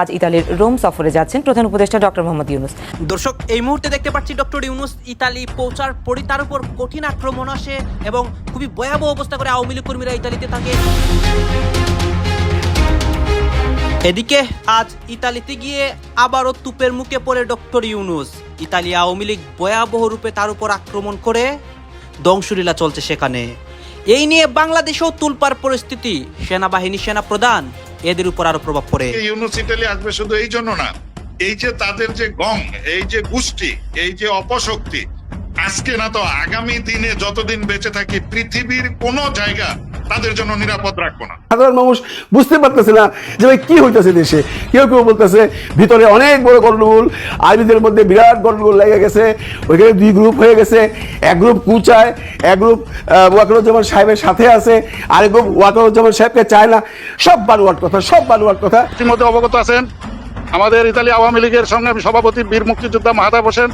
আজ ইতালির রোম সফরে যাচ্ছেন প্রধান উপদেষ্টা ডক্টর মোহাম্মদ ইউনুস। দর্শক, এই মুহূর্তে দেখতে পাচ্ছি ডক্টর ইউনুস ইতালি পৌঁছার পরই তার উপর কঠিন আক্রমণ আসে এবং খুবই ভয়াবহ অবস্থা করে আওয়ামী লীগ কর্মীরা ইতালিতে থাকে। এদিকে আজ ইতালিতে গিয়ে আবারও তুপের মুখে পড়ে ডক্টর ইউনুস। ইতালি আওয়ামী লীগ ভয়াবহ রূপে তার উপর আক্রমণ করে ধ্বংসলীলা চলছে সেখানে। এই নিয়ে বাংলাদেশেও তুলপার পরিস্থিতি। সেনাবাহিনী সেনা প্রধান এদের উপর আরও প্রভাব পড়ে। ইউনিভার্সিটি আসবে শুধু এই জন্য না, এই যে তাদের যে গং, এই যে গোষ্ঠী, এই যে অপশক্তি, আজকে না তো আগামী দিনে যতদিন বেঁচে থাকি, পৃথিবীর কোন জায়গা তাদের জন্য নিরাপদ রাখব না। সাধারণ মানুষ বুঝতে পারতেছে না যে ভাই কি হইতেছে দেশে। কেউ কেউ বলতেছে ভিতরে অনেক বড় গন্ডগোল আর্মিদের মধ্যে বিরাট গন্ডগোল লেগে গেছে ওইখানে দুই গ্রুপ হয়ে গেছে এক গ্রুপ কুচায় এক গ্রুপ ওয়াকরুজ্জামান সাহেবের সাথে আছে আরেক গ্রুপ ওয়াকরুজ্জামান সাহেবকে চায় না। সব বানুয়ার কথা সব বানুয়ার কথা। ইতিমধ্যে অবগত আছেন আমাদের ইতালি আওয়ামী লীগের সঙ্গে সভাপতি বীর মুক্তিযোদ্ধা মাহাদা হোসেন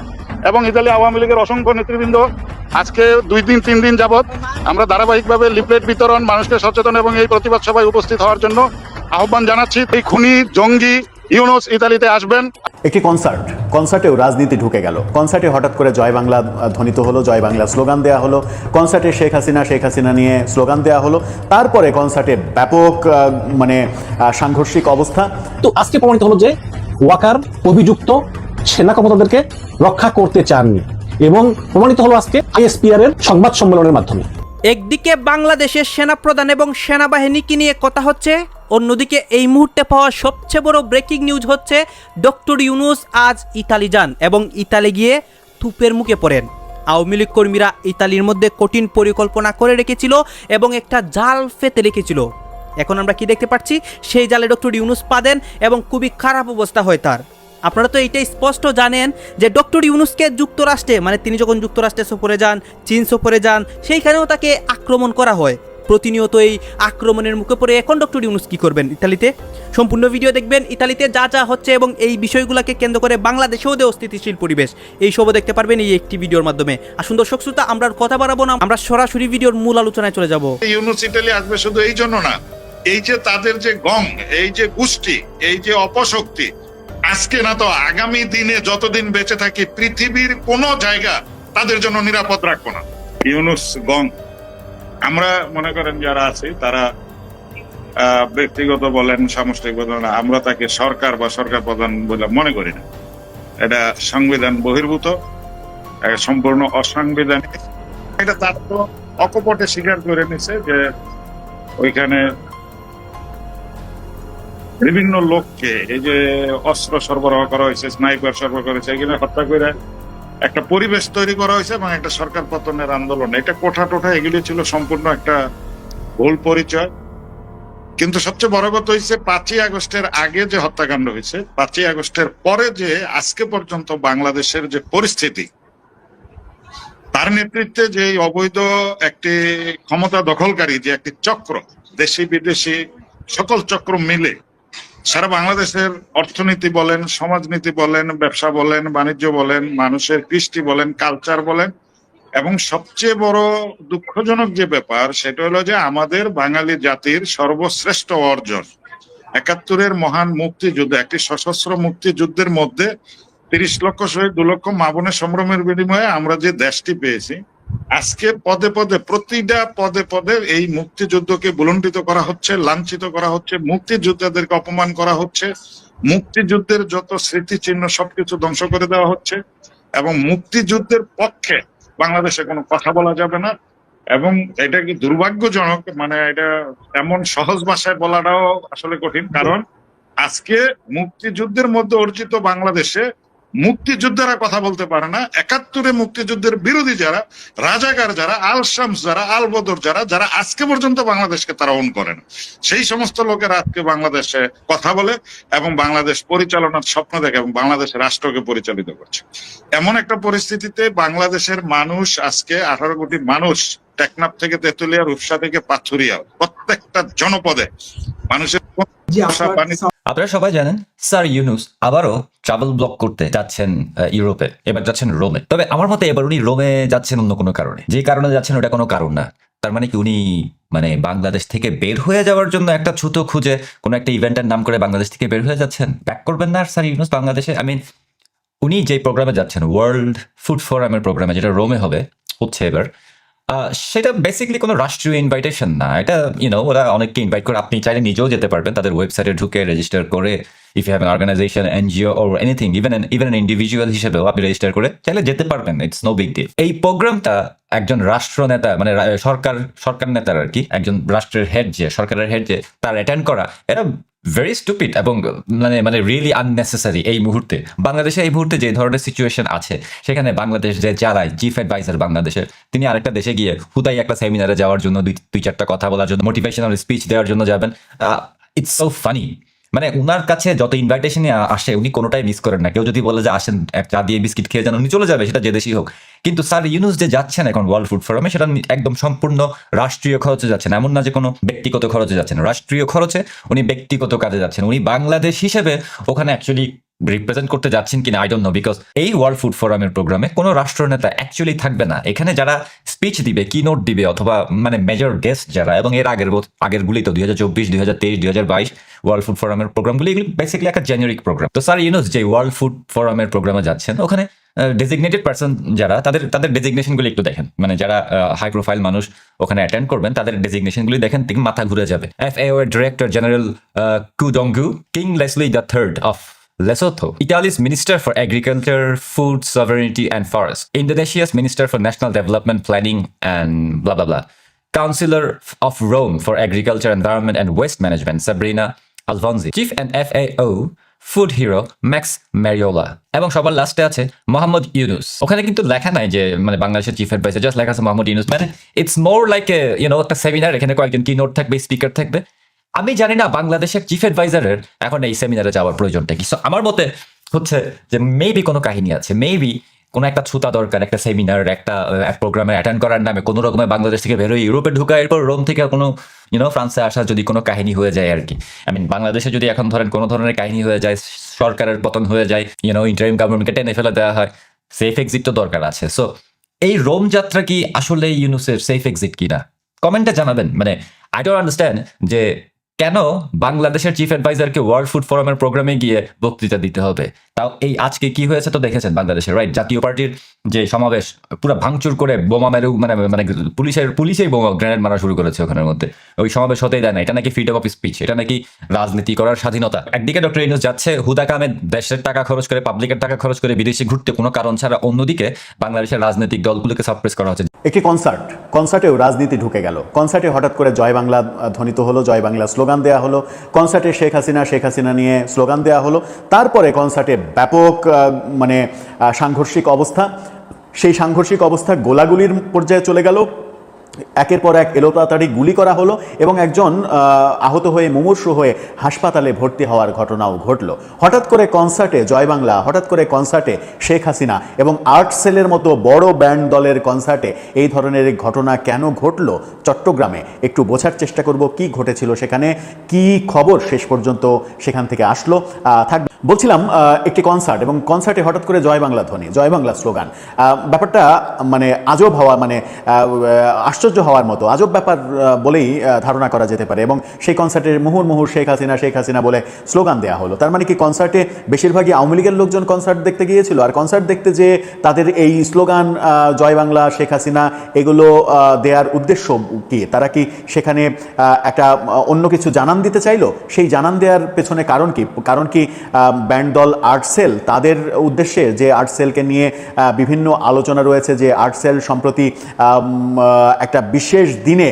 এবং ইতালি আওয়ামী লীগের অসংখ্য নেতৃবৃন্দ আজকে দুই দিন তিন দিন যাবত আমরা ধারাবাহিকভাবে লিফলেট বিতরণ মানুষকে সচেতন এবং এই প্রতিবাদ সভায় উপস্থিত হওয়ার জন্য আহ্বান জানাচ্ছি। এই খুনি জঙ্গি ইউনুস ইতালিতে আসবেন। একটি কনসার্ট কনসার্টেও রাজনীতি ঢুকে গেল। কনসার্টে হঠাৎ করে জয় বাংলা ধ্বনিত হলো জয় বাংলা স্লোগান দেওয়া হলো। কনসার্টে শেখ হাসিনা শেখ হাসিনা নিয়ে স্লোগান দেওয়া হলো। তারপরে কনসার্টে ব্যাপক আহ, মানে আহ, সাংঘর্ষিক অবস্থা। তো আজকে প্রমাণিত হলো যে ওয়াকার অভিযুক্ত সেনা কর্মকর্তাদেরকে রক্ষা করতে চাননি। এবং প্রমাণিত হলো আজকে আইএসপিআর এর সংবাদ সম্মেলনের মাধ্যমে। একদিকে বাংলাদেশের সেনাপ্রধান এবং সেনাবাহিনীকে নিয়ে কথা হচ্ছে, অন্যদিকে এই মুহূর্তে পাওয়া সবচেয়ে বড় ব্রেকিং নিউজ হচ্ছে ডক্টর ইউনুস আজ ইতালি যান এবং ইতালি গিয়ে তুপের মুখে পড়েন। আওয়ামী লীগ কর্মীরা ইতালির মধ্যে কঠিন পরিকল্পনা করে রেখেছিল এবং একটা জাল ফেতে রেখেছিল। এখন আমরা কি দেখতে পাচ্ছি? সেই জালে ডক্টর ইউনুস পা দেন এবং খুবই খারাপ অবস্থা হয় তার। আপনারা তো এইটাই স্পষ্ট জানেন যে ডক্টর ইউনুসকে যুক্তরাষ্ট্রে মানে তিনি যখন যুক্তরাষ্ট্রে সফরে যান, চীন সফরে যান, সেইখানেও তাকে আক্রমণ করা হয়। প্রতিনিয়ত এই আক্রমণের মুখে পড়ে এখন ডক্টর ইউনুস কি করবেন ইতালিতে? সম্পূর্ণ ভিডিও দেখবেন, ইতালিতে যা যা হচ্ছে এবং এই বিষয়গুলোকে কেন্দ্র করে বাংলাদেশেও যে অস্থিতিশীল পরিবেশ। এই সবও দেখতে পারবেন এই একটি ভিডিওর মাধ্যমে। আসুন দর্শক শ্রোতা, আমরা কথা বাড়াবো না, আমরা সরাসরি ভিডিওর মূল আলোচনায় চলে যাব। ইউনুস ইটালি আসবে শুধু এই জন্য না, এই যে তাদের যে গং, এই যে গোষ্ঠী, এই যে অপশক্তি আজকে না তো আগামী দিনে যতদিন বেঁচে থাকি পৃথিবীর কোন জায়গা তাদের জন্য নিরাপদ রাখব না। ইউনুস গং আমরা মনে করেন যারা আছি তারা ব্যক্তিগত বলেন সামষ্টিক বলেন আমরা তাকে সরকার বা সরকার প্রধান বলে মনে করি না। এটা সংবিধান বহির্ভূত সম্পূর্ণ অসাংবিধানিক। এটা তার তো অকপটে স্বীকার করে নিছে যে ওইখানে বিভিন্ন লোককে, এই যে অস্ত্র সরবরাহ করা হয়েছে, স্নাইপার সরবরাহ করা হয়েছে, এগুলো হত্যা করে একটা পরিবেশ তৈরি করা হয়েছে এবং একটা সরকার পতনের আন্দোলন। এটা কোঠা টোঠা, এগুলি ছিল সম্পূর্ণ একটা ভুল পরিচয়। কিন্তু সবচেয়ে বড় কথা হয়েছে পাঁচই আগস্টের আগে যে হত্যাকাণ্ড হয়েছে, পাঁচই আগস্টের পরে যে আজকে পর্যন্ত বাংলাদেশের যে পরিস্থিতি, তার নেতৃত্বে যে অবৈধ একটি ক্ষমতা দখলকারী যে একটি চক্র দেশি বিদেশি সকল চক্র মিলে সারা বাংলাদেশের অর্থনীতি বলেন, সমাজনীতি বলেন, ব্যবসা বলেন, বাণিজ্য বলেন, মানুষের কৃষ্টি বলেন কালচার বলেন, এবং সবচেয়ে বড় দুঃখজনক যে ব্যাপার সেটা হলো যে আমাদের বাঙালি জাতির সর্বশ্রেষ্ঠ অর্জন। একাত্তরের মহান মুক্তিযুদ্ধ, একটি সশস্ত্র মুক্তিযুদ্ধের মধ্যে তিরিশ লক্ষ শহীদ, দু লক্ষ মাবনের সম্ভ্রমের বিনিময়ে আমরা যে দেশটি পেয়েছি আজকে পদে পদে, প্রতিটা পদে পদে এই মুক্তিযুদ্ধকে বুলন্ডিত করা হচ্ছে, লাঞ্ছিত করা হচ্ছে, মুক্তিযোদ্ধাদেরকে অপমান করা হচ্ছে, মুক্তিযুদ্ধের যত স্মৃতিচিহ্ন সবকিছু ধ্বংস করে দেওয়া হচ্ছে এবং মুক্তিযুদ্ধের পক্ষে বাংলাদেশে কোনো কথা বলা যাবে না এবং এটা কি দুর্ভাগ্যজনক? মানে এটা এমন সহজ ভাষায় বলাটাও আসলে কঠিন। কারণ আজকে মুক্তিযুদ্ধের মধ্যে অর্জিত বাংলাদেশে মুক্তিযোদ্ধারা কথা বলতে পারে না। একাত্তরে মুক্তিযুদ্ধের বিরোধী যারা রাজাকার যারা আল শামস যারা আল বদর যারা যারা আজকে পর্যন্ত বাংলাদেশকে তারা অন করে না। সেই সমস্ত লোকেরা আজকে বাংলাদেশে কথা বলে এবং বাংলাদেশ পরিচালনার স্বপ্ন দেখে এবং বাংলাদেশের রাষ্ট্রকে পরিচালিত করছে। এমন একটা পরিস্থিতিতে বাংলাদেশের মানুষ আজকে আঠারো কোটি মানুষ টেকনাফ থেকে তেতুলিয়া রূপসা থেকে পাথুরিয়া প্রত্যেকটা জনপদে মানুষের আপনারা সবাই জানেন, স্যার ইউনুস আবারও ট্রাভেল ব্লক করতে যাচ্ছেন ইউরোপে। এবার যাচ্ছেন রোমে। তবে আমার মতে এবার উনি রোমে যাচ্ছেন অন্য কোনো কারণে। যে কারণে যাচ্ছেন ওটা কোনো কারণ না। তার মানে কি উনি মানে বাংলাদেশ থেকে বের হয়ে যাওয়ার জন্য একটা ছুতো খুঁজে কোনো একটা ইভেন্টের নাম করে বাংলাদেশ থেকে বের হয়ে যাচ্ছেন? ব্যাক করবেন না স্যার ইউনুস বাংলাদেশে? আই মিন উনি যে প্রোগ্রামে যাচ্ছেন ওয়ার্ল্ড ফুড ফোরামের প্রোগ্রামে যেটা রোমে হবে, হচ্ছে এবার সেটা বেসিক্যালি কোনো রাষ্ট্রীয় ইনভাইটেশন না। এটা ইউনো ওরা অনেককে ইনভাইট করে। আপনি চাইলে নিজেও যেতে পারবেন। তাদের ওয়েবসাইটে ঢুকে রেজিস্টার করে। If you have an organization NGO or anything even even an individual হিসেবেও আপনি রেজিস্টার করে চাইলে যেতে পারবেন। ইটস নো বিগ ডিল এই প্রোগ্রামটা একজন রাষ্ট্র নেতা মানে সরকার সরকার নেতার আর কি, একজন রাষ্ট্রের হেড যে, সরকারের হেড যে, তার অ্যাটেন্ড করা, এটা ভেরি স্টুপিড এবং মানে মানে রিয়েলি আননেসেসারি এই মুহূর্তে। বাংলাদেশে এই মুহূর্তে যে ধরনের সিচুয়েশন আছে, সেখানে বাংলাদেশ যে চালায় চিফ অ্যাডভাইজার বাংলাদেশের, তিনি আরেকটা দেশে গিয়ে হুদাই একটা সেমিনারে যাওয়ার জন্য দুই দুই চারটা কথা বলার জন্য মোটিভেশনাল স্পিচ দেওয়ার জন্য যাবেন। ইটস সো ফানি মানে উনার কাছে যত ইনভাইটেশন আসে, উনি কোনোটাই মিস করেন না। কেউ যদি বলে যে, আসেন, এক চা দিয়ে বিস্কিট খেয়ে যান, উনি চলে যাবে, সেটা যে দেশই হোক। কিন্তু স্যার, ইউনুস যে যাচ্ছেন এখন ওয়ার্ল্ড ফুড ফোরামে সেটা একদম সম্পূর্ণ রাষ্ট্রীয় খরচে যাচ্ছেন। এমন না যে কোনো ব্যক্তিগত খরচে যাচ্ছেন। রাষ্ট্রীয় খরচে উনি ব্যক্তিগত কাজে যাচ্ছেন। উনি বাংলাদেশ হিসেবে ওখানে অ্যাকচুয়ালি রিপ্রেজেন্ট করতে যাচ্ছেন কিনা আই ডোন্ট নো বিকজ এই ওয়ার্ল্ড ফুড ফোরামের প্রোগ্রামে কোনো রাষ্ট্রনেতা অ্যাকচুয়ালি থাকবে না। এখানে যারা স্পিচ দিবে কি নোট দিবে, অথবা মানে মেজর গেস্ট যারা, এবং এর আগের আগের গুলি তো দুই হাজার চব্বিশ, দুই হাজার তেইশ, দুই হাজার বাইশ ওয়ার্ল্ড ফুড ফোরামের প্রোগ্রামগুলি এগুলি বেসিক্যালি একটা জেনারিক প্রোগ্রাম তো স্যার, ইউনুস যে ওয়ার্ল্ড ফুড ফোরামের প্রোগ্রামে যাচ্ছেন, ওখানে ডেজিগনেটেড পার্সন যারা তাদের তাদের ডেজিগনেশনগুলি একটু দেখেন মানে যারা হাই প্রোফাইল মানুষ ওখানে অ্যাটেন্ড করবেন তাদের ডেজিগনেশনগুলি দেখেন থেকে মাথা ঘুরে যাবে এফ এ এর director general কুডঙ্গু king Leslie the third of Lesotho, Italy's Minister for Agriculture, Food Sovereignty and Forest, Indonesia's Minister for National Development Planning and blah blah blah, Councillor of Rome for Agriculture, Environment and Waste Management, Sabrina Alfonsi, Chief and FAO, food hero Max Mariola এবং সবার লাস্টে আছে মোহাম্মদ ইউনুস ওখানে কিন্তু লেখা নাই যে মানে বাংলাদেশের চিফ অ্যাডভাইসার জাস্ট লেখা আছে মোহাম্মদ ইউনুস মানে it's more like you know একটা সেমিনার এখানে কয়েকজন কি নোট থাকবে স্পিকার থাকবে। আমি জানি না বাংলাদেশের চিফ অ্যাডভাইজারের এখন এই সেমিনারে যাওয়ার প্রয়োজনটা কি। সো আমার মতে হচ্ছে যে মেবি কোনো কাহিনী আছে। মেবি কোনো একটা ছুতা দরকার, একটা সেমিনার একটা প্রোগ্রামে অ্যাটেন্ড করার নামে কোনো রকমের বাংলাদেশ থেকে বেরোয়, ইউরোপে ঢুকা এরপর রোম থেকে কোনো ইউনো ফ্রান্সে আসা যদি কোনো কাহিনী হয়ে যায় আর কি। আই মিন বাংলাদেশে যদি এখন ধরেন কোনো ধরনের কাহিনী হয়ে যায়, সরকারের পতন হয়ে যায় ইউনো ইন্টারিম গভর্নমেন্টকে টেনে ফেলে দেওয়া হয় সেফ এক্সিট তো দরকার আছে। সো এই রোম যাত্রা কি আসলে ইউনুসের সেফ এক্সিট কিনা? কমেন্টে জানাবেন। মানে আই ডোন্ট আন্ডারস্ট্যান্ড যে কেন বাংলাদেশের চিফ অ্যাডভাইজারকে ওয়ার্ল্ড ফুড ফোরামের প্রোগ্রামে গিয়ে বক্তৃতা দিতে হবে? তাও এই আজকে কি হয়েছে তো দেখেছেন বাংলাদেশে রাইট জাতীয় পার্টির যে সমাবেশ, পুরো ভাঙচুর করে বোমা মেরে মানে মানে পুলিশের, পুলিশেই বোমা, গ্রেনেড মারা শুরু করেছে ওখানের মধ্যে। ওই সমাবেশ হতেই দেয় না, এটা নাকি ফ্রিডম অফ স্পিচ এটা নাকি রাজনীতি করার স্বাধীনতা। একদিকে ডক্টর ইনুস যাচ্ছে, হুদা কামে দেশের টাকা খরচ করে পাবলিকের টাকা খরচ করে বিদেশে ঘুরতে, কোনো কারণ ছাড়া অন্যদিকে বাংলাদেশের রাজনৈতিক দলগুলোকে সাপ্রেস করা হচ্ছে। একটি কনসার্ট কনসার্টেও রাজনীতি ঢুকে গেল। কনসার্টে হঠাৎ করে জয় বাংলা ধ্বনিত হলো, জয় বাংলা স্লোগান দেওয়া হলো। কনসার্টে শেখ হাসিনা শেখ হাসিনা নিয়ে স্লোগান দেওয়া হলো। তারপরে কনসার্টে ব্যাপক মানে সাংঘর্ষিক অবস্থা। সেই সাংঘর্ষিক অবস্থা গোলাগুলির পর্যায়ে চলে গেল। একের পর এক এলোপাতাড়ি গুলি করা হলো এবং একজন আহত হয়ে মুমূর্ষু হয়ে হাসপাতালে ভর্তি হওয়ার ঘটনাও ঘটলো। হঠাৎ করে কনসার্টে জয় বাংলা হঠাৎ করে কনসার্টে শেখ হাসিনা এবং আর্ট সেলের মতো বড় ব্যান্ড দলের কনসার্টে এই ধরনের ঘটনা কেন ঘটলো চট্টগ্রামে? একটু বোঝার চেষ্টা করব কি ঘটেছিল সেখানে কি খবর শেষ পর্যন্ত সেখান থেকে আসলো। আহ, থাক বলছিলাম একটি কনসার্ট এবং কনসার্টে হঠাৎ করে জয় বাংলা ধ্বনি, জয় বাংলা স্লোগান। ব্যাপারটা মানে আজব হওয়া মানে আশ্চর্য হওয়ার মতো, আজব ব্যাপার বলেই ধারণা করা যেতে পারে এবং সেই কনসার্টের মুহুর মুহুর শেখ হাসিনা শেখ হাসিনা বলে স্লোগান দেওয়া হলো। তার মানে কি কনসার্টে বেশিরভাগই আওয়ামী লীগের লোকজন কনসার্ট দেখতে গিয়েছিল, আর কনসার্ট দেখতে যে তাদের এই স্লোগান জয় বাংলা, শেখ হাসিনা, এগুলো দেওয়ার উদ্দেশ্য কি? তারা কি সেখানে একটা, অন্য কিছু জানান দিতে চাইলো? সেই জানান দেওয়ার পেছনে কারণ কি? কারণ কি ব্যান্ড দল আর্টসেল তাদের উদ্দেশ্যে যে আর্টসেলকে নিয়ে বিভিন্ন আলোচনা রয়েছে যে আর্টসেল সম্প্রতি একটা বিশেষ দিনে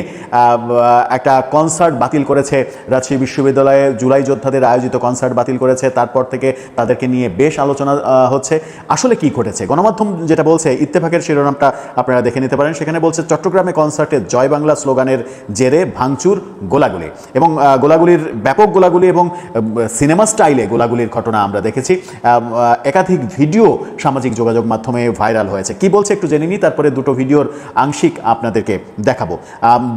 একটা কনসার্ট বাতিল করেছে। রাজশাহী বিশ্ববিদ্যালয়ে জুলাই যোদ্ধাদের আয়োজিত কনসার্ট বাতিল করেছে। তারপর থেকে তাদেরকে নিয়ে বেশ আলোচনা হচ্ছে। আসলে কি ঘটেছে? গণমাধ্যম যেটা বলছে, ইত্তেফাকের শিরোনামটা আপনারা দেখে নিতে পারেন। সেখানে বলছে, চট্টগ্রামে কনসার্টে জয় বাংলা স্লোগানের জেরে ভাঙচুর গোলাগুলি এবং গোলাগুলির, ব্যাপক গোলাগুলি এবং সিনেমা স্টাইলে গোলাগুলির ঘটনা আমরা দেখেছি। একাধিক ভিডিও সামাজিক যোগাযোগ মাধ্যমে ভাইরাল হয়েছে। কি বলছে একটু জেনে নিই, তারপরে দুটো ভিডিওর আংশিক আপনাদেরকে দেখাবো।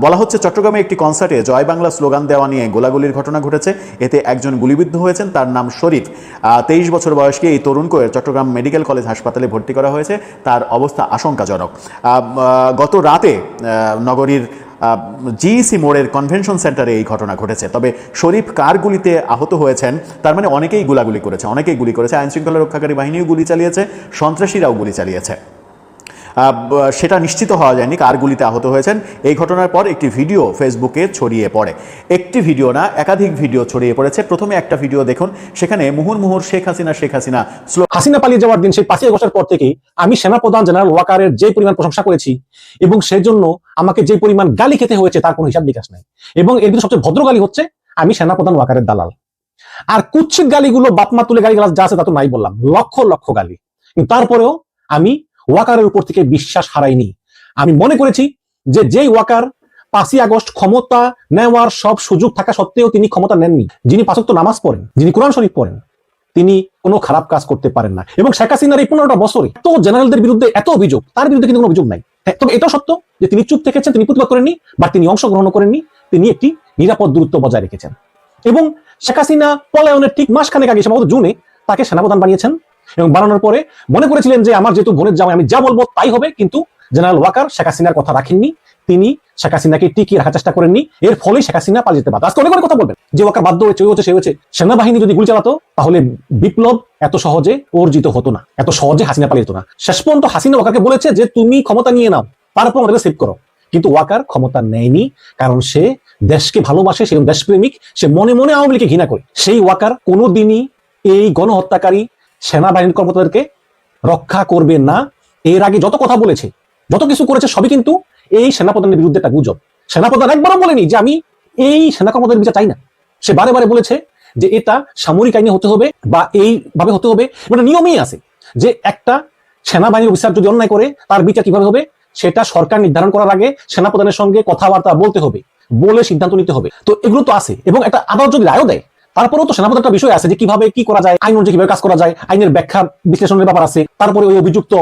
বলা হচ্ছে চট্টগ্রামে একটি কনসার্টে জয় বাংলা স্লোগান দেওয়া নিয়ে গোলাগুলির ঘটনা ঘটেছে। এতে একজন গুলিবিদ্ধ হয়েছেন, তার নাম শরীফ। তেইশ বছর বয়সকে এই তরুণকে চট্টগ্রাম মেডিকেল কলেজ হাসপাতালে ভর্তি করা হয়েছে। তার অবস্থা আশঙ্কাজনক। গত রাতে নগরীর জিইসি মোড়ের কনভেনশন সেন্টারে এই ঘটনা ঘটেছে। তবে শরীফ কার গুলিতে আহত হয়েছেন, তার মানে অনেকেই গুলাগুলি করেছে। অনেকেই গুলি করেছে। আইনশৃঙ্খলা রক্ষাকারী বাহিনীও গুলি চালিয়েছে, সন্ত্রাসীরাও গুলি চালিয়েছে। সেটা নিশ্চিত হওয়া যায়নি কার গুলিতে আহত হয়েছেন। এই ঘটনার পর একটি ভিডিও ফেসবুকে ছড়িয়ে পড়ে। একটি ভিডিও না, একাধিক ভিডিও ছড়িয়ে পড়েছে। প্রথমে একটা ভিডিও দেখুন, সেখানে মুহুর মুহুর শেখ হাসিনা শেখ হাসিনা হাসিনা পালিয়ে যাওয়ার দিন সেই পাঁচই আগস্টের পর থেকে আমি সেনাপ্রধান জেনারেল ওয়াকারের যে পরিমাণ প্রশংসা করেছি এবং সেজন্য আমাকে যে পরিমাণ গালি খেতে হয়েছে তার কোনো হিসাব বিকাশ নাই। এবং এর ভিতরে সবচেয়ে ভদ্র গালি হচ্ছে আমি সেনাপ্রধান ওয়াকারের দালাল। আর কুচ্ছিত গালিগুলো বাপমা তুলে গালি যা আছে তা তো নাই বললাম, লক্ষ লক্ষ গালি। কিন্তু তারপরেও আমি ওয়াকারের উপর থেকে বিশ্বাস হারাইনি আমি মনে করেছি যে যেই ওয়াকার পাঁচই আগস্ট ক্ষমতা নেওয়ার সব সুযোগ থাকা সত্ত্বেও তিনি ক্ষমতা নেননি। যিনি পাঁচক নামাজ পড়েন যিনি কোরআন শরীফ পড়েন তিনি কোনো খারাপ কাজ করতে পারেন না। এবং শেখ হাসিনার এই পনেরোটা বছরে এত জেনারেলদের বিরুদ্ধে এত অভিযোগ তার বিরুদ্ধে কিন্তু কোনো অভিযোগ নাই। হ্যাঁ, তবে এটা সত্য যে তিনি চুপ থেকেছেন তিনি প্রতিবাদ করেননি বা তিনি অংশগ্রহণ করেননি তিনি একটি নিরাপদ দূরত্ব বজায় রেখেছেন। এবং শেখ হাসিনা পলায়নের ঠিক মাসখানেক আগে সম্ভবত জুনে তাকে সেনাপ্রধান বানিয়েছেন। এবং বানানোর পরে মনে করেছিলেন যে আমার যেহেতু বোনের জামাই, আমি যা বলব তাই হবে, কিন্তু জেনারেল ওয়াকার শেখ হাসিনার কথা রাখেননি। তিনি শেখ হাসিনাকে টিকিয়ে রাখার চেষ্টা করেননি। এর ফলে শেখ হাসিনা পালিয়ে যেতে আজকে অনেক অনেক কথা বলবেন। যে ওয়াকার বাধ্য হয়েছে হচ্ছে সে হচ্ছে। সেনাবাহিনী যদি গুলি চালাতো, তাহলে বিপ্লব এত সহজে অর্জিত হতো না। এত সহজে হাসিনা পালিয়ে যেত না। শেষ পর্যন্ত হাসিনা ওয়াকারকে বলেছে যে, তুমি ক্ষমতা নিয়ে নাও। তারপর আমাদেরকে সেভ করো। কিন্তু ওয়াকার ক্ষমতা নেয়নি, কারণ সে দেশকে ভালোবাসে, সে দেশপ্রেমিক। সে মনে মনে আওয়ামী লীগকে ঘৃণা করে। সেই ওয়াকার কোনোদিনই এই গণহত্যাকারী সেনাবাহিনীর কর্মকর্তাদেরকে রক্ষা করবে না। এর আগে যত কথা বলেছে, যত কিছু করেছে, সবই কিন্তু এই সেনাপ্রধানের বিরুদ্ধে একটা গুজব। সেনাপ্রধান একবারও বলেনি যে আমি এই সেনা কর্মকর্তাদের বিচার চাই না। সে বারে বারে বলেছে যে এটা সামরিক আইনে হতে হবে বা এইভাবে হতে হবে। মানে নিয়মেই আছে যে একটা সেনাবাহিনীর অফিসার যদি অন্যায় করে, তার বিচার কীভাবে হবে? সেটা সরকার নির্ধারণ করার আগে সেনাপ্রধানের সঙ্গে কথাবার্তা বলতে হবে, বলে সিদ্ধান্ত নিতে হবে। তো এগুলো তো আছে এবং একটা আদালত যদি রায়ও দেয়। তারপরেও তো সেনাপ্রধান একটা বিষয় আছে যে কীভাবে কি করা যায়, আইন অনুযায়ী কীভাবে কাজ করা যায়, আইনের ব্যাখ্যা বিশ্লেষণের ব্যাপার আছে, তারপরে ওই অভিযুক্ত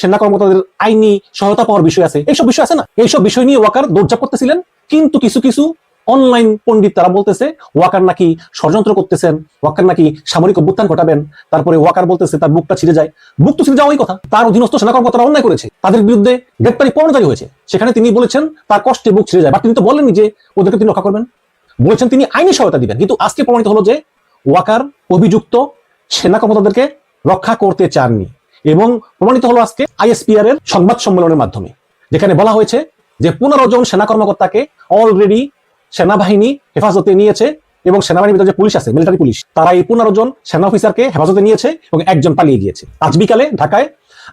সেনা কর্মকর্তাদের আইনি সহায়তা পাওয়ার বিষয় আছে। এইসব বিষয় আছে না? এইসব বিষয় নিয়ে ওয়াকার দৌড়ঝাপ করতেছিলেন, কিন্তু কিছু কিছু অনলাইন পণ্ডিত তারা বলতেছে, ওয়াকার নাকি ষড়যন্ত্র করতেছেন, ওয়াকার নাকি সামরিক অভ্যুত্থান ঘটাবেন, তারপরে ওয়াকার বলতেছে তার বুকটা ছিঁড়ে যায়। বুক তো ছিঁড়ে যাওয়াই কথা। তার অধীনস্থ সেনা কর্মকর্তারা অন্যায় করেছে। তাদের বিরুদ্ধে গ্রেপ্তারি পরোয়ানা জারি হয়েছে। সেখানে তিনি বলেছেন, তার কষ্টে বুক ছিঁড়ে যায়। বা তিনি তো বলেননি যে ওদেরকে তিনি রক্ষা করবেন। বলেছেন তিনি আইনি সহায়তা দিবেন। কিন্তু আজকে প্রমাণিত হলো যে ওয়াকার অভিযুক্ত সেনা কর্মকর্তাদেরকে রক্ষা করতে চাননি এবং প্রমাণিত হলো আজকে আইএসপিআর এর সংবাদ সম্মেলনের মাধ্যমে, যেখানে বলা হয়েছে যে পনেরো জন সেনা কর্মকর্তাকে অলরেডি সেনাবাহিনী হেফাজতে নিয়েছে এবং সেনাবাহিনীর ভিতরে যে পুলিশ আছে মিলিটারি পুলিশ, তারা এই পনেরো জন সেনা অফিসারকে হেফাজতে নিয়েছে এবং একজন পালিয়ে গিয়েছে। আজ বিকালে ঢাকায়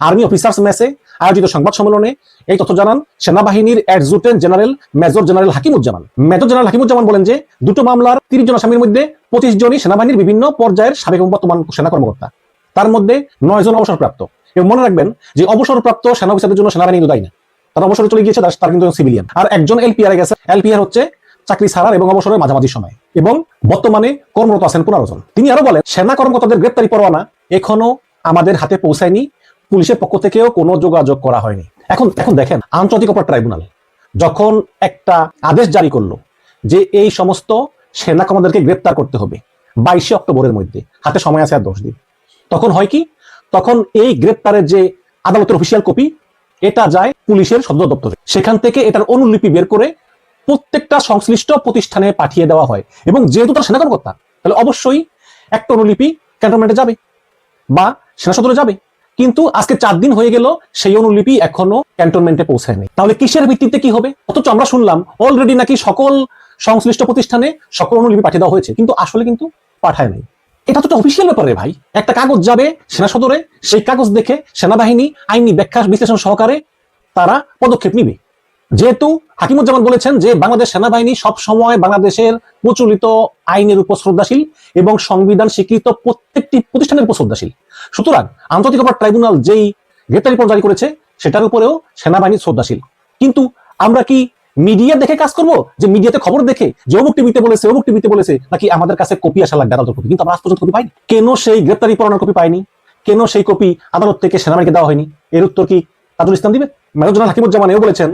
আর্মি অফিসার্স মেসে আয়োজিত সংবাদ সম্মেলনে এই তথ্য জানান সেনাবাহিনীর adjutant general major general Hakimuzzaman. Major general Hakimuzzaman বলেন যে, দুটো মামলার তিরিশ জন আসামির মধ্যে পঁচিশ জনই সেনাবাহিনীর বিভিন্ন পর্যায়ের সাবেক বর্তমান সেনা কর্মকর্তা। তার মধ্যে নয় জন অবসরপ্রাপ্ত। এবং মনে রাখবেন যে, অবসরপ্রাপ্ত সেনা অফিসারদের জন্য সেনাবাহিনী দায়ী না। তারা অবসরে চলে গিয়েছে, তার- কিন্তু সিভিলিয়ান। আর একজন এলপিআর গেছে। এলপিআর হচ্ছে চাকরি ছাড়ার এবং অবসরের মাঝামাঝি সময়। এবং বর্তমানে কর্মরত আছেন পনেরো তিনি আরও বলেন, সেনা কর্মকর্তাদের গ্রেপ্তারি পরোয়ানা এখনও আমাদের হাতে পৌঁছায়নি। পুলিশের পক্ষ থেকেও কোনো যোগাযোগ করা হয়নি। এখন এখন দেখেন, আন্তর্জাতিক অপরাধ ট্রাইব্যুনাল যখন একটা আদেশ জারি করল যে এই সমস্ত সেনা কর্মকর্তাদেরকে গ্রেপ্তার করতে হবে বাইশে অক্টোবরের মধ্যে, হাতে সময় আছে আর দশ দিন। তখন হয় কি? তখন এই গ্রেপ্তারের যে আদালতের অফিসিয়াল কপি এটা যায় পুলিশের সদর দপ্তরে। সেখান থেকে এটার অনুলিপি বের করে প্রত্যেকটা সংশ্লিষ্ট প্রতিষ্ঠানে পাঠিয়ে দেওয়া হয়। এবং যেহেতু তার সেনা কর্মকর্তা, তাহলে অবশ্যই একটা অনুলিপি ক্যান্টনমেন্টে যাবে বা সেনা সদরে যাবে। কিন্তু আজকে চার দিন হয়ে গেল, সেই অনুলিপি এখনও ক্যান্টনমেন্টে পৌঁছায়নি। তাহলে কিসের ভিত্তিতে কি হবে? অথচ আমরা শুনলাম অলরেডি নাকি সকল সংশ্লিষ্ট প্রতিষ্ঠানে সকল অনুলিপি পাঠিয়ে দেওয়া হয়েছে, কিন্তু আসলে কিন্তু পাঠায় এটা তো অফিসিয়াল ব্যাপারে ভাই। একটা কাগজ যাবে সেনা সদরে, সেই কাগজ দেখে সেনাবাহিনী আইনি ব্যাখ্যা বিশ্লেষণ সহকারে তারা পদক্ষেপ নিবে। যেহেতু হাকিমুজ্জামান বলেছেন যে বাংলাদেশ সেনাবাহিনী সব সময় বাংলাদেশের প্রচলিত আইনের উপর শ্রদ্ধাশীল এবং সংবিধান স্বীকৃত প্রত্যেকটি প্রতিষ্ঠানের উপর শ্রদ্ধাশীল। সুতরাং আন্তর্জাতিক অপরাধ ট্রাইব্যুনাল যেই গ্রেপ্তারি পর জারি করেছে, সেটার উপরেও সেনাবাহিনী শ্রদ্ধাশীল। কিন্তু আমরা কি মিডিয়া দেখে কাজ করব? যে মিডিয়াতে খবর দেখে যে অমুক টিভিতে বলেছে, অমুক টিভিতে বলেছে, নাকি আমাদের কাছে কপি আসা লাগবে আদালত কপি কিন্তু আমরা আজ পর্যন্ত কপি পাইনি। কেন সেই গ্রেপ্তারি পরোয়ানার কপি পাইনি? কেন সেই কপি আদালত থেকে সেনাবাহিনীকে দেওয়া হয়নি? এর উত্তর কি তাজুল ইসলাম দিবে? জেনারেল হাকিমুজ্জামান এও বলেছেন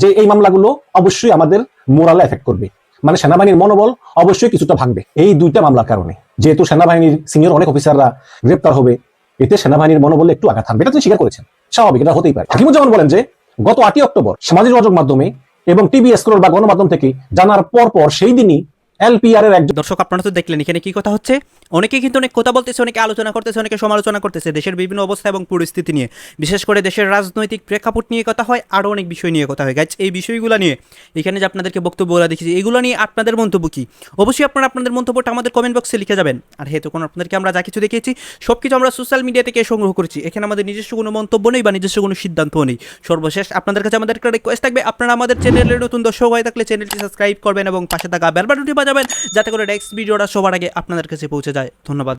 যে এই মামলাগুলো অবশ্যই আমাদের মোরালে এফেক্ট করবে। মানে সেনাবাহিনীর মনোবল অবশ্যই কিছুটা ভাঙবে। এই দুইটা মামলার কারণে। যেহেতু সেনাবাহিনীর সিনিয়র অনেক অফিসাররা গ্রেপ্তার হবে, এতে সেনাবাহিনীর মনোবলে একটু আঘাত থাকবে এটা তিনি স্বীকার করেছেন। স্বাভাবিক, এটা হতেই পারে। হাকিমুজ্জামান বলেন যে, গত আটই অক্টোবর সামাজিক যোগাযোগ মাধ্যমে এবং টিভি স্ক্রোল বা গণমাধ্যম থেকে জানার পর পর সেই দিনই এলপিআর এর একজন দর্শক, আপনারা তো দেখলেন, এখানে কি কথা হচ্ছে? অনেকে কিন্তু অনেক কথা বলতেছে, অনেকে আলোচনা করতেছে, অনেকে সমালোচনা করতেছে দেশের বিভিন্ন অবস্থা এবং পরিস্থিতি নিয়ে। বিশেষ করে দেশের রাজনৈতিক প্রেক্ষাপট নিয়ে কথা হয়, আরও অনেক বিষয় নিয়ে কথা হয়। গাইজ এই বিষয়গুলো নিয়ে এখানে যে আপনাদেরকে বক্তব্য বলা দেখেছি, এগুলো নিয়ে আপনাদের মন্তব্য কি? অবশ্যই আপনারা আপনাদের মন্তব্যটা আমাদের কমেন্ট বক্সে লিখে যাবেন। আর হেতু কোনো আপনাদেরকে আমরা যা কিছু দেখিয়েছি সব কিছু আমরা সোশ্যাল মিডিয়া থেকে সংগ্রহ করেছি। এখানে আমাদের নিজস্ব কোনো মন্তব্য নেই বা নিজস্ব কোনো সিদ্ধান্তও নেই। সর্বশেষ আপনাদের কাছে আমাদের একটা রিকোয়েস্ট থাকবে, আপনারা আমাদের চ্যানেলের নতুন দর্শক হয়ে থাকলে চ্যানেলটি সাবস্ক্রাইব করবেন এবং পাশে থাকা বেল বাটনটি বাজাবেন, যাতে করে নেক্সট ভিডিওটা সবার আগে আপনাদের কাছে পৌঁছে যায় ধন্যবাদ।